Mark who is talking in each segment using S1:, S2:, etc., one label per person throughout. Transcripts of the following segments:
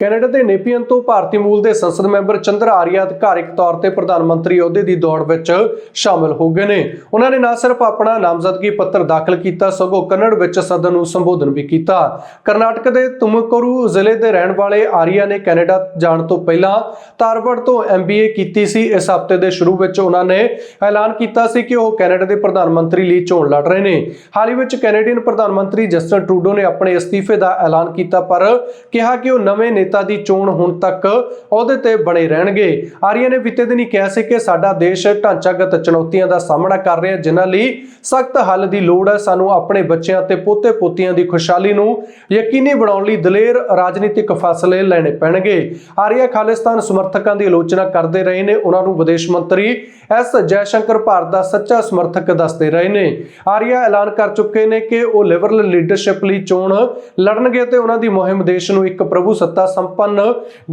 S1: Canada ਦੇ ਨੇਪੀਅਨ ਤੋਂ ਭਾਰਤੀ ਮੂਲ ਦੇ ਸੰਸਦ ਮੈਂਬਰ ਚੰਦਰ ਆਰੀਆ ਅਧਿਕਾਰਿਕ ਤੌਰ ਤੇ ਪ੍ਰਧਾਨ ਮੰਤਰੀ ਅਹੁਦੇ ਦੀ ਦੌੜ ਵਿੱਚ ਸ਼ਾਮਲ ਹੋ ਗਏ ਨੇ। ਉਹਨਾਂ ਨੇ ਨਾ ਸਿਰਫ ਆਪਣਾ ਨਾਮਜ਼ਦਗੀ ਪੱਤਰ ਦਾਖਲ ਕੀਤਾ, ਸਗੋਂ ਕੰਨੜ ਵਿੱਚ ਸਦਨ ਨੂੰ ਸੰਬੋਧਨ ਵੀ ਕੀਤਾ। ਕਰਨਾਟਕ ਦੇ ਤੁਮਕੁਰੂ ਜ਼ਿਲ੍ਹੇ ਦੇ ਰਹਿਣ ਵਾਲੇ ਆਰੀਆ ਨੇ ਕੈਨੇਡਾ ਜਾਣ ਤੋਂ ਪਹਿਲਾਂ ਤਾਰਵੜ ਤੋਂ ਐਮਬੀਏ ਕੀਤੀ ਸੀ। ਇਸ ਹਫ਼ਤੇ ਦੇ ਸ਼ੁਰੂ ਵਿੱਚ ਉਹਨਾਂ ਨੇ ਐਲਾਨ ਕੀਤਾ ਸੀ ਕਿ ਉਹ ਕੈਨੇਡਾ ਦੇ ਪ੍ਰਧਾਨ ਮੰਤਰੀ ਲਈ ਚੋਣ ਲੜ ਰਹੇ ਨੇ। ਹਾਲ ਹੀ ਵਿੱਚ ਕੈਨੇਡੀਅਨ ਪ੍ਰਧਾਨ ਮੰਤਰੀ ਜਸਟਨ ਟਰੂਡੋ ਨੇ ਆਪਣੇ ਅਸਤੀਫੇ ਦਾ ਐਲਾਨ ਕੀਤਾ, ਪਰ ਕਿਹਾ ਕਿ ਉਹ ਨਵੇਂ ਨੇਤਾ ਦੀ ਚੋਣ ਹੁਣ ਤੱਕ ਅਹੁਦੇ ਤੇ ਬਣੇ ਰਹਿਣਗੇ। ਆਰੀਆ ਨੇ ਬੀਤੇ ਦਿਨ ਹੀ ਕਿਹਾ ਸੀ ਕਿ ਸਾਡਾ ਦੇਸ਼ ਢਾਂਚਾਗਤ ਚੁਣੌਤੀਆਂ ਦਾ ਸਾਹਮਣਾ ਕਰ ਰਿਹਾ ਹੈ, ਜਿਨ੍ਹਾਂ ਲਈ ਸਖਤ ਹੱਲ ਦੀ ਲੋੜ ਹੈ। ਸਾਨੂੰ ਆਪਣੇ ਬੱਚਿਆਂ ਤੇ ਪੋਤੇ ਪੋਤੀਆਂ ਦੀ ਖੁਸ਼ਹਾਲੀ ਨੂੰ ਯਕੀਨੀ ਬਣਾਉਣ ਲਈ ਦਲੇਰ ਰਾਜਨੀਤਿਕ ਫੈਸਲੇ ਲੈਣੇ ਪੈਣਗੇ। ਆਰੀਆ ਖਾਲਿਸਤਾਨ ਸਮਰਥਕਾਂ ਦੀ ਆਲੋਚਨਾ ਕਰਦੇ ਰਹੇ ਨੇ। ਉਹਨਾਂ ਨੂੰ ਵਿਦੇਸ਼ ਮੰਤਰੀ ਐਸ ਜੈਸ਼ੰਕਰ ਭਾਰਤ ਦਾ ਸੱਚਾ ਸਮਰਥਕ ਦੱਸਦੇ ਰਹੇ ਨੇ। ਆਰੀਆ ਐਲਾਨ ਕਰ ਚੁੱਕੇ ਨੇ ਕਿ ਉਹ ਲਿਬਰਲ ਲੀਡਰਸ਼ਿਪ ਲਈ ਚੋਣ ਲੜਨਗੇ ਤੇ ਉਹਨਾਂ ਦੀ ਮੁਹਿੰਮ ਦੇਸ਼ ਨੂੰ ਇੱਕ ਪ੍ਰਭੂ ਸੱਤਾ ਸੰਪੰਨ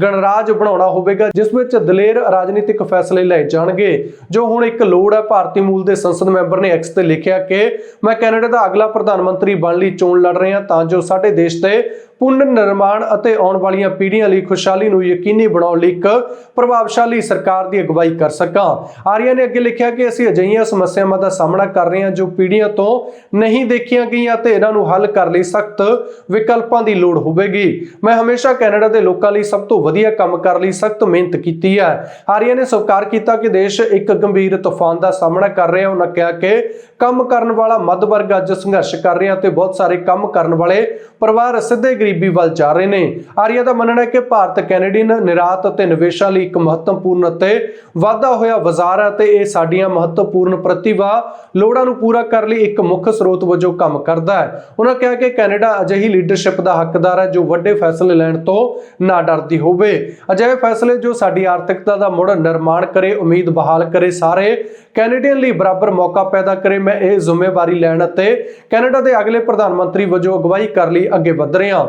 S1: ਗਣਰਾਜ ਬਣਾਉਣਾ ਹੋਵੇਗਾ, ਜਿਸ ਵਿੱਚ ਦਲੇਰ ਰਾਜਨੀਤਿਕ ਫੈਸਲੇ ਲਏ ਜਾਣਗੇ। ਜੋ ਹੁਣ ਇੱਕ ਲੋੜ ਹੈ, ਭਾਰਤੀ ਮੂਲ ਦੇ ਸੰਸਦ ਮੈਂਬਰ ਨੇ ਐਕਸ ਤੇ ਲਿਖਿਆ ਕਿ, ਮੈਂ ਕੈਨੇਡਾ ਦਾ ਅਗਲਾ ਪ੍ਰਧਾਨ ਮੰਤਰੀ ਬਣ ਲਈ ਚੋਣ ਲੜ ਰਿਹਾ ਤਾਂ ਜੋ ਸਾਡੇ ਦੇਸ਼ ਤੇ ਪੁਨਰ ਨਿਰਮਾਣ ਅਤੇ ਆਉਣ ਵਾਲੀਆਂ ਪੀੜ੍ਹੀਆਂ ਲਈ ਖੁਸ਼ਹਾਲੀ ਨੂੰ ਯਕੀਨੀ ਬਣਾਉਣ ਲਈ ਇੱਕ ਪ੍ਰਭਾਵਸ਼ਾਲੀ ਸਰਕਾਰ ਦੀ ਅਗਵਾਈ ਕਰ ਸਕਾਂ। ਆਰੀਆ ਨੇ ਅੱਗੇ ਲਿਖਿਆ ਕਿ ਅਸੀਂ ਅਜਿਹੀਆਂ ਸਮੱਸਿਆਵਾਂ ਦਾ ਸਾਹਮਣਾ ਕਰ ਰਹੇ ਹਾਂ ਜੋ ਪੀੜ੍ਹੀਆਂ ਤੋਂ ਨਹੀਂ ਦੇਖੀਆਂ ਗਈਆਂ ਤੇ ਇਹਨਾਂ ਨੂੰ ਹੱਲ ਕਰਨ ਲਈ ਸਖਤ ਵਿਕਲਪਾਂ ਦੀ ਲੋੜ ਹੋਵੇਗੀ। ਮੈਂ ਹਮੇਸ਼ਾ ਕੈਨੇਡਾ ਦੇ ਲੋਕਾਂ ਲਈ ਸਭ ਤੋਂ ਵਧੀਆ ਕੰਮ ਕਰਨ ਲਈ ਸਖਤ ਮਿਹਨਤ ਕੀਤੀ ਹੈ। ਆਰੀਆ ਨੇ ਸਵੀਕਾਰ ਕੀਤਾ ਕਿ ਦੇਸ਼ ਇੱਕ ਗੰਭੀਰ ਤੂਫਾਨ ਦਾ ਸਾਹਮਣਾ ਕਰ ਰਿਹਾ ਉਹਨਾਂ ਕਿਹਾ ਕਿ ਕੰਮ ਕਰਨ ਵਾਲਾ ਮੱਧ ਵਰਗ ਅੱਜ ਸੰਘਰਸ਼ ਕਰ ਰਿਹਾ ਤੇ ਬਹੁਤ ਸਾਰੇ ਕੰਮ ਕਰਨ ਵਾਲੇ ਪਰਿਵਾਰ ਸਿੱਧੇ ਗਰੀਬੀ ਵੱਲ ਜਾ ਰਹੇ ਨੇ। ਆਰੀਆ ਦਾ ਮੰਨਣਾ ਹੈ ਕਿ ਭਾਰਤ, ਕੈਨੇਡੀਅਨ, ਨਿਰਾਤ ਅਤੇ ਨਿਵੇਸ਼ਾਂ ਲਈ ਇੱਕ ਮਹੱਤਵਪੂਰਨ ਅਤੇ ਵਾਧਾ ਹੋਇਆ ਬਾਜ਼ਾਰ ਹੈ ਤੇ ਇਹ ਸਾਡੀਆਂ ਮਹੱਤਵਪੂਰਨ ਪ੍ਰਤਿਭਾ ਲੋੜਾਂ ਨੂੰ ਪੂਰਾ ਕਰਨ ਲਈ ਇੱਕ ਮੁੱਖ ਸਰੋਤ ਵਜੋਂ ਕੰਮ ਕਰਦਾ ਹੈ। ਉਹਨਾਂ ਕਿਹਾ ਕਿ ਕੈਨੇਡਾ ਅਜਿਹੀ ਲੀਡਰਸ਼ਿਪ ਦਾ ਹੱਕਦਾਰ ਹੈ ਜੋ ਵੱਡੇ ਫੈਸਲੇ ਲੈਣ ਤੋਂ ਨਾ ਡਰਦੀ ਹੋਵੇ। ਅਜਿਹੇ ਫੈਸਲੇ ਜੋ ਸਾਡੀ ਆਰਥਿਕਤਾ ਦਾ ਮੁੜ ਨਿਰਮਾਣ ਕਰੇ, ਉਮੀਦ ਬਹਾਲ ਕਰੇ, ਸਾਰੇ ਕੈਨੇਡੀਅਨ ਲਈ ਬਰਾਬਰ ਮੌਕਾ ਪੈਦਾ ਕਰੇ, ਮੈਂ ਇਹ ਜ਼ਿੰਮੇਵਾਰੀ ਲੈਣ ਅਤੇ ਕੈਨੇਡਾ ਦੇ ਅਗਲੇ ਪ੍ਰਧਾਨ ਮੰਤਰੀ ਵਜੋਂ ਅਗਵਾਈ ਕਰਨ ਲਈ ਅੱਗੇ ਵਧ ਰਿਹਾ